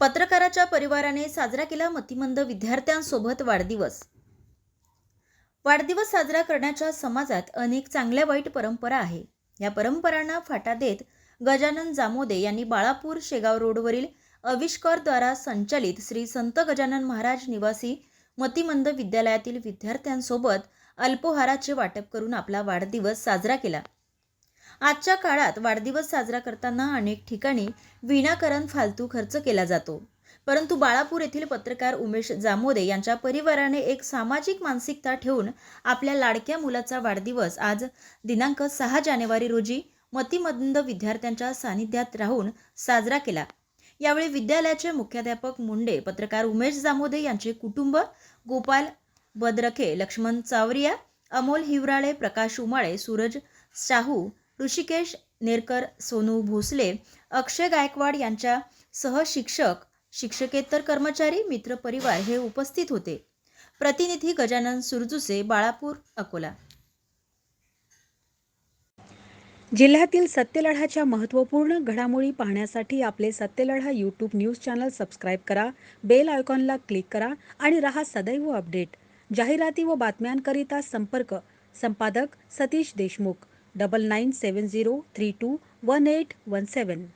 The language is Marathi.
पत्रकाराच्या परिवाराने साजरा केला मतिमंद विद्यार्थ्यांसोबत वाढदिवस. वाढदिवस साजरा करण्याच्या समाजात अनेक चांगल्या वाईट परंपरा आहे. या परंपरांना फाटा देत गजानन जामोदे यांनी बाळापूर शेगाव रोडवरील आविष्कारद्वारा संचालित श्री संत गजानन महाराज निवासी मतिमंद विद्यालयातील विद्यार्थ्यांसोबत अल्पोहाराचे वाटप करून आपला वाढदिवस साजरा केला. आजच्या काळात वाढदिवस साजरा करताना अनेक ठिकाणी विनाकारण फालतू खर्च केला जातो. परंतु बाळापूर येथील पत्रकार उमेश जामोदे यांच्या परिवाराने एक सामाजिक मानसिकता ठेवून आपल्या लाडक्या मुलाचा वाढदिवस आज दिनांक सहा जानेवारी रोजी मतिमंद विद्यार्थ्यांच्या सानिध्यात राहून साजरा केला. यावेळी विद्यालयाचे मुख्याध्यापक मुंडे पत्रकार उमेश जामोदे यांचे कुटुंब गोपाल बदरखे लक्ष्मण चावरिया अमोल हिवराळे प्रकाश उमाळे सूरज शाहू ऋषिकेश नेरकर सोनू भोसले अक्षय गायकवाड यांच्या सहशिक्षक शिक्षकेतर कर्मचारी मित्रपरिवार हे उपस्थित होते. प्रतिनिधी गजानन सुरजुसे बाळापूर अकोला. जिल्ह्यातील सत्यलढाच्या महत्त्वपूर्ण घडामोडी पाहण्यासाठी आपले Satyaladha YouTube news channel subscribe करा बेल आयकॉनला क्लिक करा आणि रहा सदैव अपडेट जाहिराती व बातम्यांकरिता संपर्क संपादक सतीश देशमुख. 9970321817.